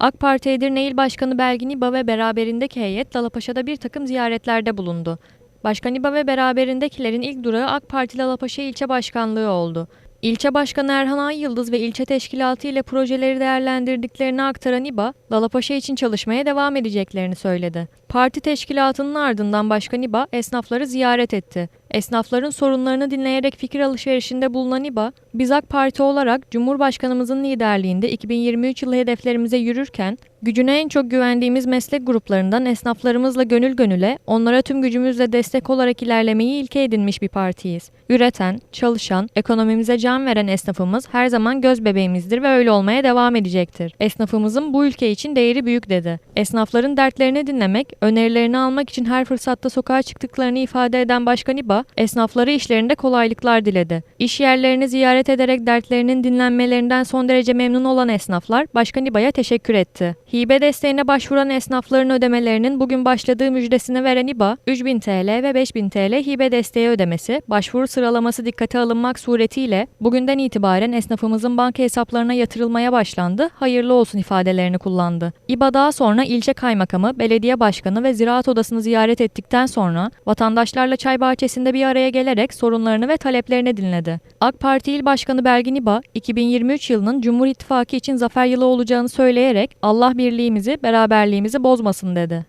AK Parti Edirne İl Başkanı Belgin İba ve beraberindeki heyet Dalapaşa'da bir takım ziyaretlerde bulundu. Başkan İba ve beraberindekilerin ilk durağı AK Parti Dalapaşa İlçe Başkanlığı oldu. İlçe Başkanı Erhan Ay Yıldız ve ilçe teşkilatı ile projeleri değerlendirdiklerini aktaran İBA, Dalapaşa için çalışmaya devam edeceklerini söyledi. Parti teşkilatının ardından Başkan İBA esnafları ziyaret etti. Esnafların sorunlarını dinleyerek fikir alışverişinde bulunan İBA, biz AK Parti olarak Cumhurbaşkanımızın liderliğinde 2023 yılı hedeflerimize yürürken, gücüne en çok güvendiğimiz meslek gruplarından esnaflarımızla gönül gönüle, onlara tüm gücümüzle destek olarak ilerlemeyi ilke edinmiş bir partiyiz. Üreten, çalışan, ekonomimize can veren esnafımız her zaman göz bebeğimizdir ve öyle olmaya devam edecektir. Esnafımızın bu ülke için değeri büyük dedi. Esnafların dertlerini dinlemek, önerilerini almak için her fırsatta sokağa çıktıklarını ifade eden Başkan İBA, esnaflara işlerinde kolaylıklar diledi. İş yerlerini ziyaret ederek dertlerinin dinlenmelerinden son derece memnun olan esnaflar Başkan İBA'ya teşekkür etti. Hibe desteğine başvuran esnafların ödemelerinin bugün başladığı müjdesini veren İBA, 3000 TL ve 5000 TL hibe desteği ödemesi, başvuru sıralaması dikkate alınmak suretiyle bugünden itibaren esnafımızın banka hesaplarına yatırılmaya başlandı, hayırlı olsun ifadelerini kullandı. İBA daha sonra ilçe kaymakamı, belediye başkanı ve ziraat odasını ziyaret ettikten sonra vatandaşlarla çay bahçesinde bir araya gelerek sorunlarını ve taleplerini dinledi. AK Parti İl Başkanı Belgin İba, 2023 yılının Cumhur İttifakı için zafer yılı olacağını söyleyerek Allah birliğimizi, beraberliğimizi bozmasın dedi.